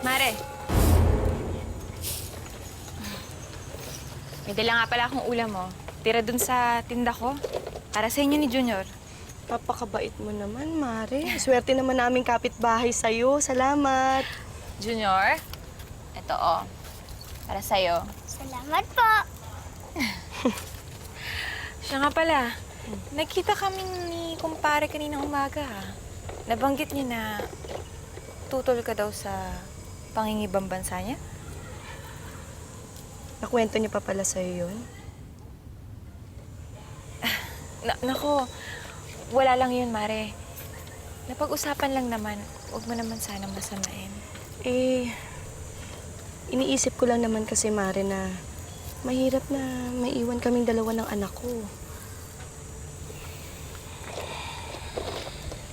Mare. May dala nga pala akong ulam, oh. Tira dun sa tinda ko. Para sa inyo ni Junior. Papakabait mo naman, Mare. Swerte naman namin kapitbahay sa'yo. Salamat. Junior, ito, oh. Para sa'yo. Salamat po. Siya nga pala. Nakita kami ni kumpare kaninang umaga. ha. Nabanggit niya na tutol ka daw sa pangingibang bansa niya. Nakwento niya pa pala sa'yo yun. Na nako, wala lang yun, Mare. Napag-usapan lang naman. Huwag mo naman sana masamain. Eh, iniisip ko lang naman kasi, Mare, na mahirap na maiwan kaming dalawa ng anak ko.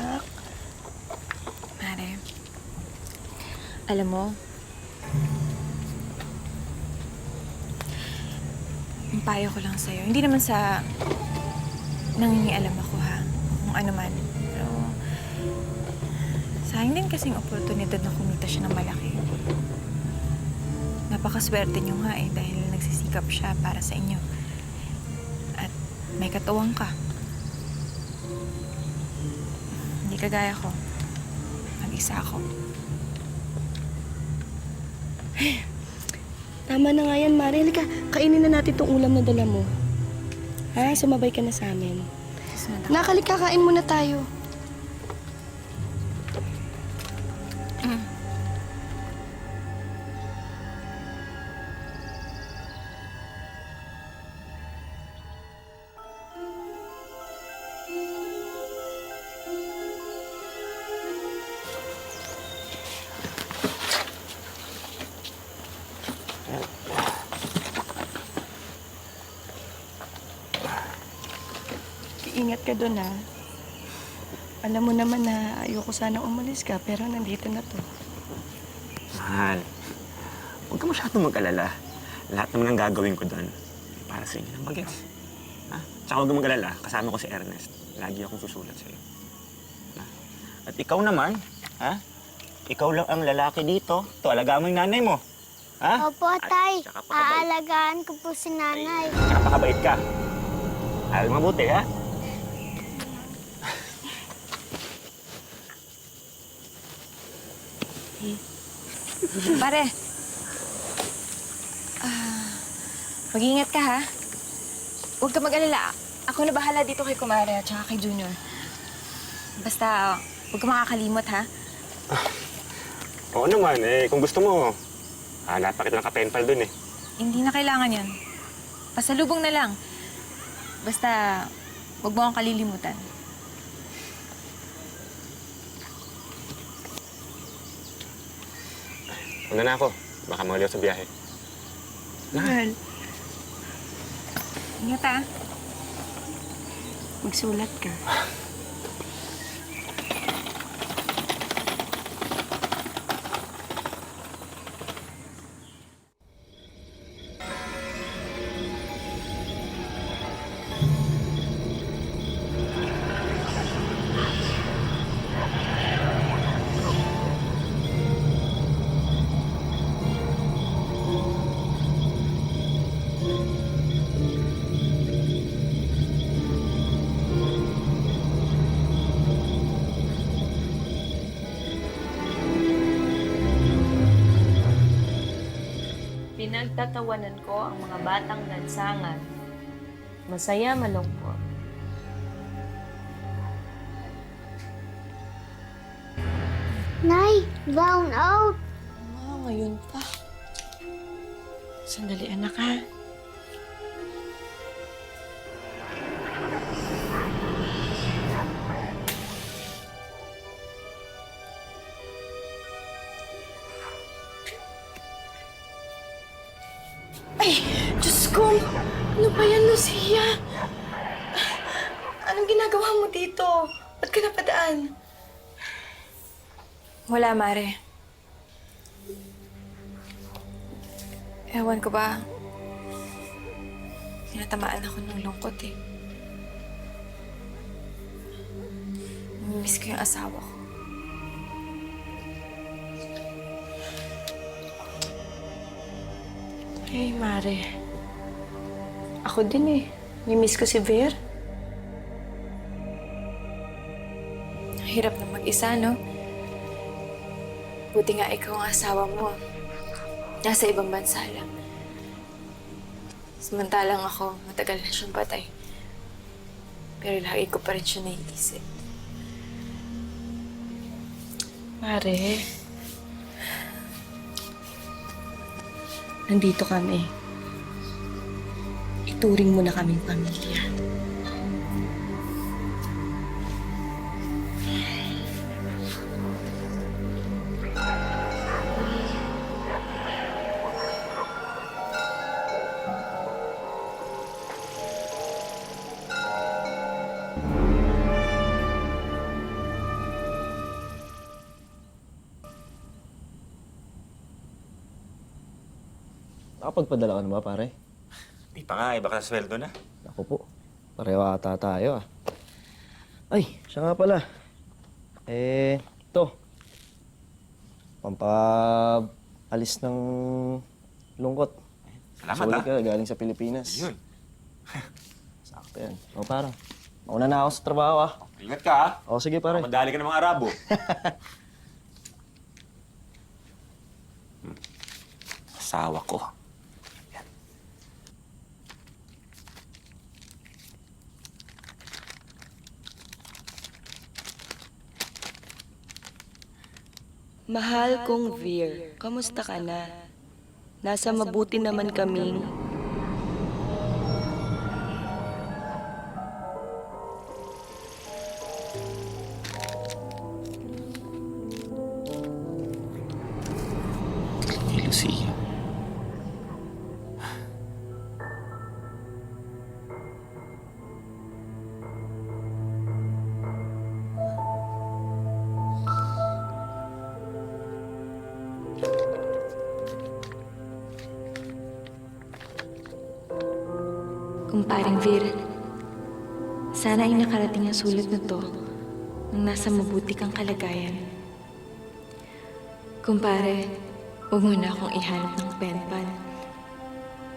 Nak, Mare, alam mo, ang payo ko lang sa'yo, hindi naman sa nangingialam ako ha, kung ano man. Pero, sayang din kasing oportunidad na kumita siya ng malaki. Napakaswerte niyo nga eh, dahil nagsisikap siya para sa inyo. At may katuwang ka. Hindi kagaya ko. Mag-isa ako. tama na nga yan, Mare. Halika, kainin na natin tong ulam na dala mo. Ha? Sumabay ka na sa amin. Susunod ako. Nakalik, kakain muna tayo. Ingat ka doon, ha? Alam mo naman na ayoko sana umalis ka, pero nandito na to. Mahal, huwag ka masyadong mag-alala. Lahat naman ang gagawin ko doon para sa inyo ng bagets. Ha? Tsaka huwag kang mag-alala, kasama ko si Ernest. Lagi akong susulat sa'yo. Ha? At ikaw naman, ha? Ikaw lang ang lalaki dito. To, alagaan mo yung nanay mo. Ha? Opo, tay. tsaka pakabait. Aalagaan ko po si nanay. Tsaka pakabait ka. Aral mabuti, ha? Pare. Ah, mag-ingat ka ha. Huwag ka mag-alala. Ako na bahala dito kay Kumare at saka kay Junior. Basta, huwag ka makakalimot ha. Oo naman, eh, kung gusto mo, hanap pa kita ng kapenpal dun, eh. Hindi na kailangan yan. Pasalubong na lang. Basta, huwag mo akong kalilimutan. Una na ako. Baka maliw sa biyahe. Mahal, Ingat ha. magsulat ka. Pinagtatawanan ko ang mga batang lansangan. Masaya malungkot. Nay, brown out. Ah, ngayon pa. Sandali, anak, ha? Ay, Diyos ko! Ano ba yan, Lucia? Anong ginagawa mo dito? Ba't ka napadaan? Wala, Mare. Ewan ko ba, tinatamaan ako ng lungkot eh. Miss ko yung asawa ko. Hey, Mare. Ako din eh. Nimiss ko si Ver. Hirap na mag-isa, no? Buti nga ikaw ang asawa mo. Nasa ibang bansa lang. Samantalang ako, matagal na siyang patay. Pero lagi ko pa rin siya naiisip. Mare. Nandito kami. Ituring mo na kaming pamilya. Nakapagpadala ka na ba, pare? Di pa nga, iba ka sa sweldo na. Ako po. Pareho ata tayo, ah. Ay, siya nga pala. Eh, to. Pampaalis ng lungkot. Salamat, Sulit ah. ka, galing sa Pilipinas. Yun. Sakto yan. O, parang. Mauna na ako sa trabaho, ah. Ingat ka, ha? O, sige, pare. Madali ka ng mga Arabo. Asawa ko. Mahal kong Veer, kamusta ka na? Nasa mabuti naman kaming... Lucia. Kumparing Vir, sana ay nakarating ang sulat na to nang nasa mabuti kang kalagayan. Kumpare, huwag mo na akong ihanap ng penpan.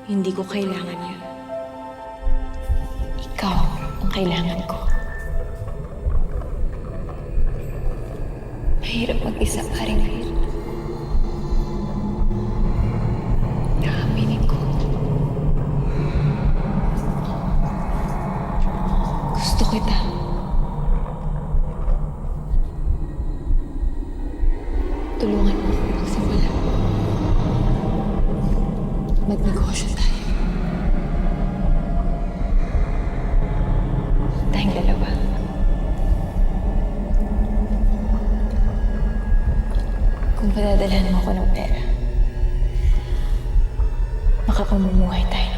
Hindi ko kailangan yun. Ikaw ang kailangan ko. Mahirap mag-isa, paring Vir. Kita. Tulungan mo ako magsimula. Magnegosyo tayo. Tayong dalawa. Kung padadalhan mo ako ng pera, makapamumuhay tayo